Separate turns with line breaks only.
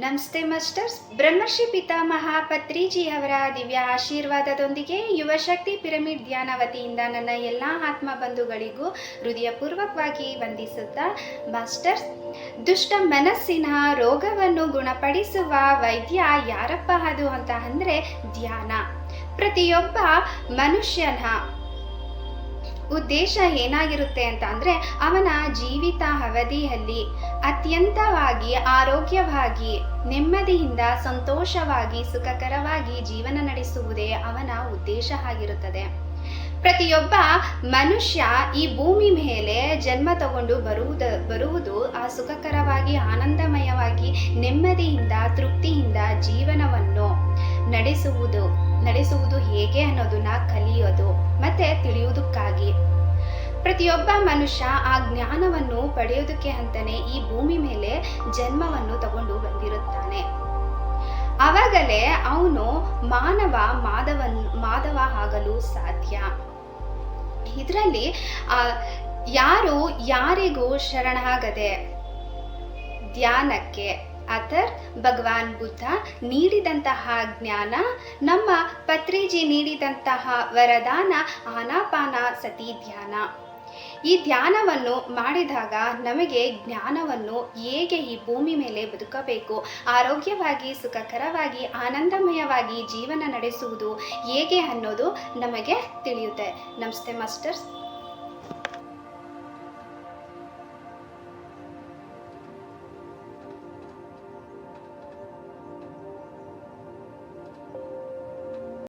ನಮಸ್ತೆ ಮಾಸ್ಟರ್ಸ್. ಬ್ರಹ್ಮರ್ಷಿ ಪಿತಾಮಹ ಪತ್ರಿಜಿಯವರ ದಿವ್ಯ ಆಶೀರ್ವಾದದೊಂದಿಗೆ ಯುವಶಕ್ತಿ ಪಿರಮಿಡ್ ಧ್ಯಾನ ವತಿಯಿಂದ ನನ್ನ ಎಲ್ಲ ಆತ್ಮ ಬಂಧುಗಳಿಗೂ ಹೃದಯಪೂರ್ವಕವಾಗಿ ವಂದಿಸುತ್ತಾ, ಮಾಸ್ಟರ್ಸ್, ದುಷ್ಟ ಮನಸ್ಸಿನ ರೋಗವನ್ನು ಗುಣಪಡಿಸುವ ವೈದ್ಯ ಯಾರಪ್ಪ ಅದು ಅಂತ ಅಂದರೆ ಧ್ಯಾನ. ಪ್ರತಿಯೊಬ್ಬ ಮನುಷ್ಯನ ಉದ್ದೇಶ ಏನಾಗಿರುತ್ತೆ ಅಂತ ಅಂದರೆ ಅವನ ಜೀವಿತ ಅವಧಿಯಲ್ಲಿ ಅತ್ಯಂತವಾಗಿ ಆರೋಗ್ಯವಾಗಿ, ನೆಮ್ಮದಿಯಿಂದ, ಸಂತೋಷವಾಗಿ, ಸುಖಕರವಾಗಿ ಜೀವನ ನಡೆಸುವುದೇ ಅವನ ಉದ್ದೇಶ ಆಗಿರುತ್ತದೆ. ಪ್ರತಿಯೊಬ್ಬ ಮನುಷ್ಯ ಈ ಭೂಮಿ ಮೇಲೆ ಜನ್ಮ ತಗೊಂಡು ಬರುವುದ, ಬರುವುದು ಆ ಸುಖಕರವಾಗಿ, ಆನಂದಮಯವಾಗಿ, ನೆಮ್ಮದಿಯಿಂದ, ತೃಪ್ತಿಯಿಂದ ಜೀವನವನ್ನು ನಡೆಸುವುದು ನಡೆಸುವುದು ಹೇಗೆ ಅನ್ನೋದನ್ನ ಕಲಿಯೋದು, ಮತ್ತೆ ತಿಳಿಯುವುದಕ್ಕಾಗಿ. ಪ್ರತಿಯೊಬ್ಬ ಮನುಷ್ಯ ಆ ಜ್ಞಾನವನ್ನು ಪಡೆಯೋದಕ್ಕೆ ಅಂತಾನೆ ಈ ಭೂಮಿ ಮೇಲೆ ಜನ್ಮವನ್ನು ತಗೊಂಡು ಬಂದಿರುತ್ತಾನೆ. ಆವಾಗಲೇ ಅವನು ಮಾನವ ಮಾಧವನ್ ಮಾದವ ಆಗಲು ಸಾಧ್ಯ. ಇದರಲ್ಲಿ ಯಾರು ಯಾರಿಗೂ ಶರಣಾಗದೆ ಧ್ಯಾನಕ್ಕೆ ಅಥರ್, ಭಗವಾನ್ ಬುದ್ಧ ನೀಡಿದಂತಹ ಜ್ಞಾನ, ನಮ್ಮ ಪತ್ರಿಜಿ ನೀಡಿದಂತಹ ವರದಾನ ಆನಾಪಾನ ಸತಿ ಧ್ಯಾನ. ಈ ಧ್ಯಾನವನ್ನು ಮಾಡಿದಾಗ ನಮಗೆ ಜ್ಞಾನವನ್ನು ಹೇಗೆ ಈ ಭೂಮಿ ಮೇಲೆ ಬದುಕಬೇಕು, ಆರೋಗ್ಯವಾಗಿ, ಸುಖಕರವಾಗಿ, ಆನಂದಮಯವಾಗಿ ಜೀವನ ನಡೆಸುವುದು ಹೇಗೆ ಅನ್ನೋದು ನಮಗೆ ತಿಳಿಯುತ್ತೆ. ನಮಸ್ತೆ ಮಾಸ್ಟರ್ಸ್.